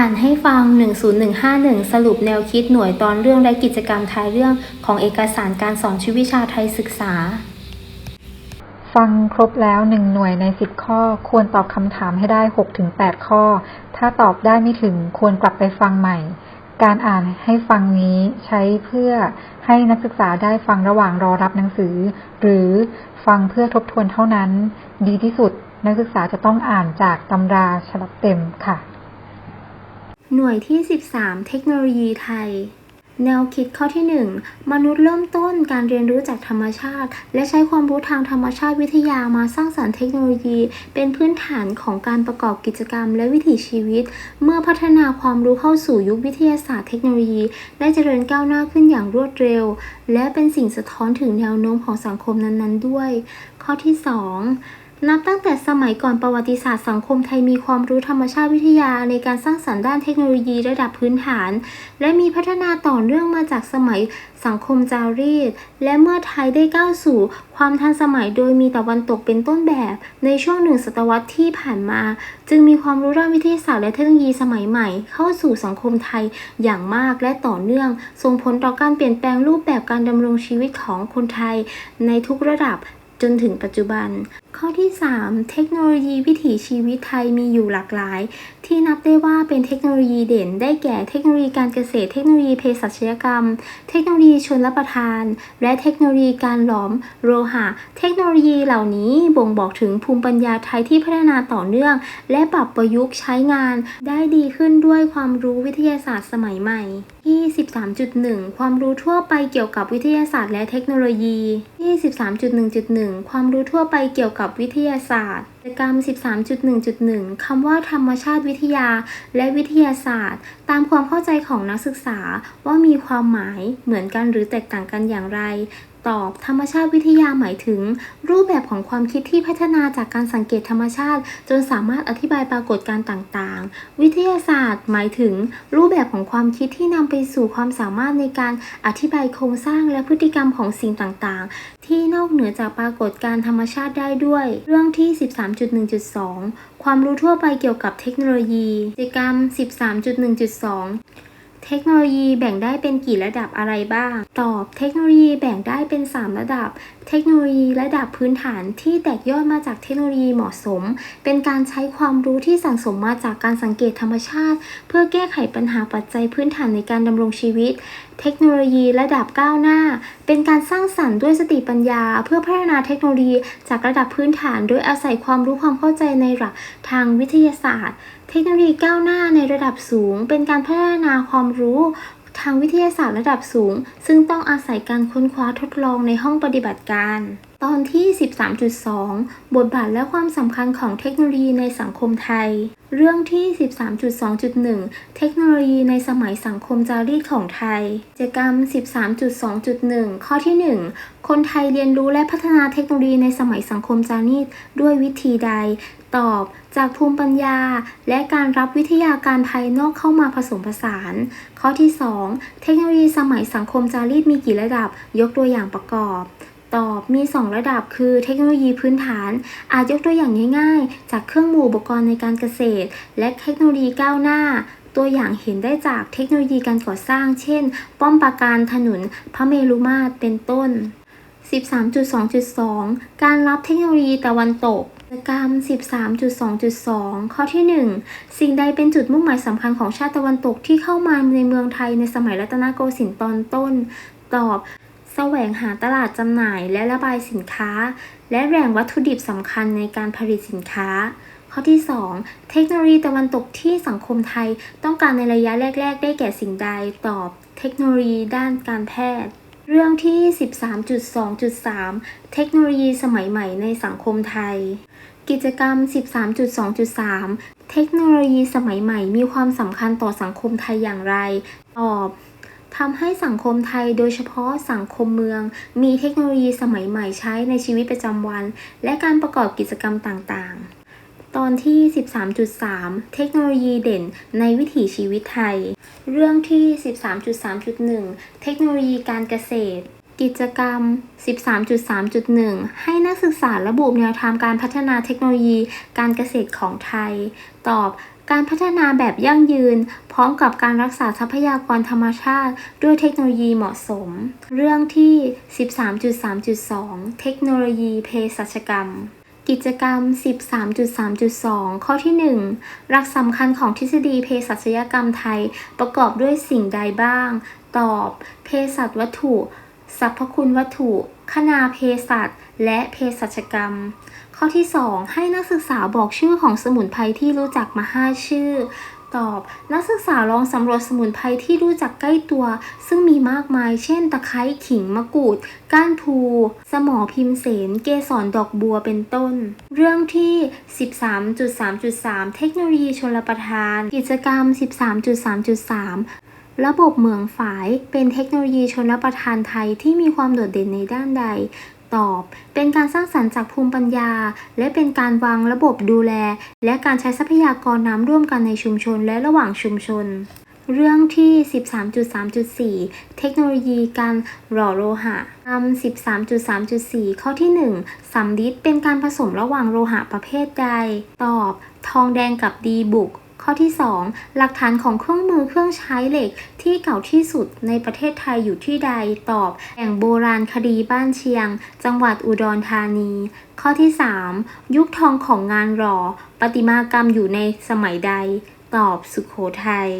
อ่านให้ฟัง 10151 สรุปแนวคิดหน่วยตอนเรื่องและกิจกรรมท้ายเรื่องของเอกสารการสอนชีววิชาไทยศึกษา ฟังครบแล้วหนึ่งหน่วยในสิบข้อ ควรตอบคำถามให้ได้หกถึงแปดข้อ ถ้าตอบได้ไม่ถึงควรกลับไปฟังใหม่ การอ่านให้ฟังนี้ใช้เพื่อให้นักศึกษาได้ฟังระหว่างรอรับหนังสือ หรือฟังเพื่อทบทวนเท่านั้น ดีที่สุดนักศึกษาจะต้องอ่านจากตำราฉบับเต็มค่ะ หน่วยที่ 13 เทคโนโลยีไทย แนวคิดข้อที่ 1 มนุษย์เริ่มต้นการเรียนรู้จากธรรมชาติ และใช้ความรู้ทางธรรมชาติวิทยามาสร้างสรรค์เทคโนโลยี เป็นพื้นฐานของการประกอบกิจกรรมและวิถีชีวิต เมื่อพัฒนาความรู้เข้าสู่ยุควิทยาศาสตร์เทคโนโลยี ได้เจริญก้าวหน้าขึ้นอย่างรวดเร็ว และเป็นสิ่งสะท้อนถึงแนวโน้มของสังคมนั้นๆ ด้วย ข้อที่ 2 นับตั้งแต่สมัยก่อนประวัติศาสตร์สังคมไทยมีความรู้ธรรมชาติวิทยาในการสร้างสรรค์ด้านเทคโนโลยีระดับพื้นฐาน และมีพัฒนาต่อเนื่องมาจากสมัยสังคมจารีต และเมื่อไทยได้ก้าวสู่ ความทันสมัยโดยมีตะวันตกเป็นต้นแบบ ในช่วงหนึ่งศตวรรษที่ผ่านมา จึงมีความรู้ด้านวิทยาศาสตร์และเทคโนโลยีสมัยใหม่ เข้าสู่สังคมไทยอย่างมากและต่อเนื่อง ส่งผลต่อการเปลี่ยนแปลงรูปแบบการดำรงชีวิตของคนไทย ในทุกระดับจนถึงปัจจุบัน ข้อที่ 3 เทคโนโลยีวิถีชีวิตไทยมีอยู่หลากหลาย ที่นับได้ว่าเป็นเทคโนโลยีเด่น ได้แก่เทคโนโลยีการเกษตร เทคโนโลยีเภสัชกรรม เทคโนโลยีชนรับประทาน และเทคโนโลยีการหลอมโลหะ เทคโนโลยีเหล่านี้บ่งบอกถึงภูมิปัญญาไทยที่พัฒนาต่อเนื่อง และปรับประยุกต์ใช้งาน ได้ดีขึ้นด้วยความรู้วิทยาศาสตร์สมัยใหม่ที่13.1 ความรู้ทั่วไปเกี่ยวกับวิทยาศาสตร์และเทคโนโลยีที่13.1.1 ความรู้ทั่วไปเกี่ยวกับวิทยาศาสตร์กิจกรรม 13.1.1 คำว่าธรรมชาติวิทยาและวิทยาศาสตร์ ตามความเข้าใจของนักศึกษาว่ามีความหมายเหมือนกันหรือแตกต่างกันอย่างไร ตอบ ธรรมชาติวิทยาหมายถึง รูปแบบของความคิดที่พัฒนาจากการสังเกตธรรมชาติ จนสามารถอธิบายปรากฏการณ์ต่างๆ วิทยาศาสตร์ หมายถึง รูปแบบของความคิดที่นำไปสู่ความสามารถในการอธิบายโครงสร้างและพฤติกรรมของสิ่งต่างๆ ที่นอกเหนือจากปรากฏการณ์ธรรมชาติได้ด้วย เรื่องที่ 13.1.2 ความรู้ทั่วไปเกี่ยวกับเทคโนโลยีกิจกรรม 13.1.2 เทคโนโลยีแบ่งได้เป็นกี่ระดับอะไรบ้าง ตอบ เทคโนโลยีแบ่งได้เป็น 3 ระดับ เทคโนโลยีระดับพื้นฐานที่แตกย่อดมาจากเทคโนโลยีเหมาะสม เป็นการใช้ความรู้ที่สั่งสมมาจากการสังเกตธรรมชาติ เพื่อแก้ไขปัญหาปัจจัยพื้นฐานในการดำรงชีวิต เทคโนโลยีระดับก้าวหน้า เป็นการสร้างสรรค์ด้วยสติปัญญา เพื่อพัฒนาเทคโนโลยีจากระดับพื้นฐาน โดยอาศัยความรู้ความเข้าใจในหลักทางวิทยาศาสตร์ เทคโนโลยีก้าวหน้าในระดับสูง เป็นการพัฒนาความรู้ทางวิทยาศาสตร์ระดับสูง ซึ่งต้องอาศัยการค้นคว้าทดลองในห้องปฏิบัติการ ตอนที่ 13.2 บทบาทและความสำคัญของเทคโนโลยีในสังคมไทย เรื่องที่ 13.2.1 เทคโนโลยีในสมัยสังคมจารีตของไทย กิจกรรม 13.2.1 ข้อที่ 1 คนไทยเรียนรู้และพัฒนาเทคโนโลยีในสมัยสังคมจารีตด้วยวิธีใด ตอบ จากภูมิปัญญา และการรับวิทยาการภายนอกเข้ามาผสมผสาน ข้อที่ 2 เทคโนโลยีสมัยสังคมจารีตมีกี่ระดับ ยกตัวอย่างประกอบ ตอบมี 2 ระดับคือเทคโนโลยีพื้นฐาน อาจยกตัวอย่างง่ายๆ จากเครื่องมืออุปกรณ์ในการเกษตร และเทคโนโลยีก้าวหน้า ตัวอย่างเห็นได้จากเทคโนโลยีการก่อสร้าง เช่น ป้อมปราการถนนพระเมรุมาตรเป็นต้น 13.2.2 การรับเทคโนโลยีตะวันตกกิจกรรม 13.2.2 ข้อที่ 1 สิ่งใดเป็นจุดมุ่งหมายสำคัญของชาติตะวันตกที่เข้ามาในเมืองไทยในสมัยรัตนโกสินทร์ตอนต้น ตอบ แสวงหาตลาดจำหน่ายและระบายสินค้า และแหล่งวัตถุดิบสำคัญในการผลิตสินค้า ข้อที่ 2 เทคโนโลยีตะวันตกที่สังคมไทยต้องการในระยะแรก ๆ ได้แก่สิ่งใดตอบ เทคโนโลยีด้านการแพทย์ เรื่องที่ 13.2.3 เทคโนโลยีสมัยใหม่ในสังคมไทย กิจกรรม 13.2.3 เทคโนโลยีสมัยใหม่มีความสำคัญต่อสังคมไทยอย่างไร ตอบ ทำให้สังคมไทยโดยเฉพาะสังคมเมือง มีเทคโนโลยีสมัยใหม่ใช้ในชีวิตประจำวัน และการประกอบกิจกรรมต่างๆ ตอนที่ 13.3 เทคโนโลยีเด่นในวิถีชีวิตไทย เรื่องที่ 13.3.1 เทคโนโลยีการเกษตรกิจกรรม 13.3.1 ให้นักศึกษาระบุแนวทางการพัฒนาเทคโนโลยีการเกษตรของไทย ตอบ การพัฒนาแบบยั่งยืน พร้อมกับการรักษาทรัพยากรธรรมชาติ ด้วยเทคโนโลยีเหมาะสม เรื่องที่ 13.3.2 เทคโนโลยีเภสัชกรรมกิจกรรม 13.3.2 ข้อที่ 1 หลักสำคัญของทฤษฎีเภสัชกรรมไทยประกอบด้วยสิ่งใดบ้าง ตอบ เภสัชวัตถุ สรรพคุณวัตถุ คณาเภสัชและเภสัชกรรม ข้อที่ 2 ให้นักศึกษาบอกชื่อของสมุนไพรที่รู้จักมา 5 ชื่อ ตอบ นักศึกษาลองสำรวจสมุนไพรที่รู้จักใกล้ตัว ซึ่งมีมากมาย เช่น ตะไคร้ขิงมะกรูด ก้านพูสมอพิมเสน เกสรดอกบัวเป็นต้น เรื่องที่ 13.3.3 เทคโนโลยีชลประทาน กิจกรรม 13.3.3 ระบบเหมืองฝายเป็นเทคโนโลยีชนประทานไทยที่มีความโดดเด่นในด้านใด ตอบ เป็นการสร้างสรรค์จากภูมิปัญญา และเป็นการวางระบบดูแล และการใช้ทรัพยากรน้ำร่วมกันในชุมชนและระหว่างชุมชนเรื่องที่ 13.3.4 เทคโนโลยีการหล่อโลหะคำ13.3.4 ข้อที่ 1สำลิดเป็นการผสมระหว่างโลหะประเภทใด ตอบ ทองแดงกับดีบุก ข้อที่ 2 หลักฐานของเครื่องมือเครื่องใช้เหล็กที่เก่าที่สุดในประเทศไทยอยู่ที่ใดตอบแห่งโบราณคดีบ้านเชียง จังหวัดอุดรธานี ข้อที่ 3 ยุคทองของงานหล่อประติมากรรมอยู่ในสมัยใด ตอบสุขโขทัย